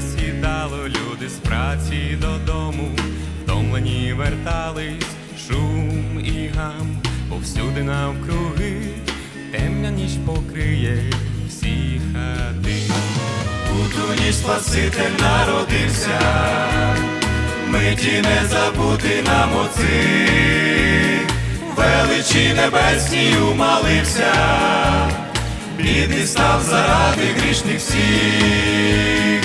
сідало, люди з праці додому, втомлені вертались, шум і гам, повсюди навкруги, темна ніч покриє всі хати. У ту ніч Спаситель народився, миті не забути нам оци, величі небесній умалився, бідний став заради грішних всіх,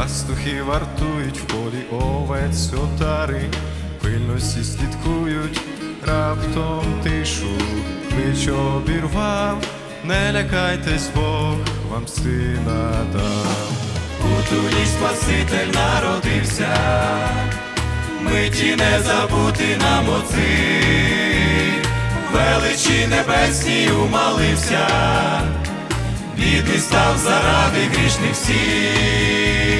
Пастухи вартують в полі овець отари, пильно всі слідкують, раптом тишу, клич обірвав, не лякайтесь, Бог вам сина дав. У ту Спаситель народився, миті не забути нам оци, величі небесній умалився, бідний став заради грішних всіх,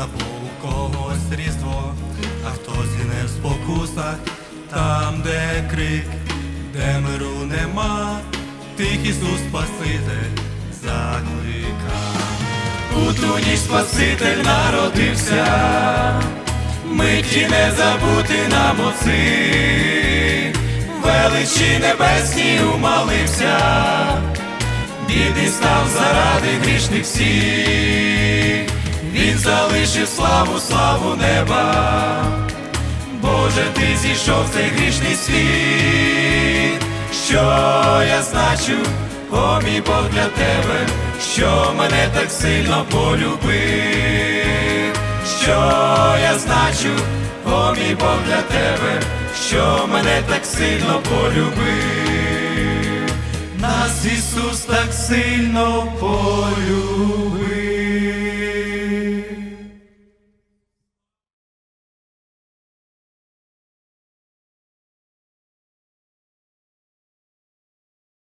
У когось різдво, а хтось гине в спокусах, там, де крик, де миру нема, тих Ісус Спаситель заклика. У ту ніч Спаситель народився, миті не забути нам оци, величі небесні умалився, бідний став заради грішних всіх, він залишив славу, славу неба. Боже, ти зійшов в цей грішний світ, що я значу, о мій Бог для тебе, що мене так сильно полюбив, що я значу, о мій Бог для тебе, що мене так сильно полюбив, нас Ісус так сильно полюбив.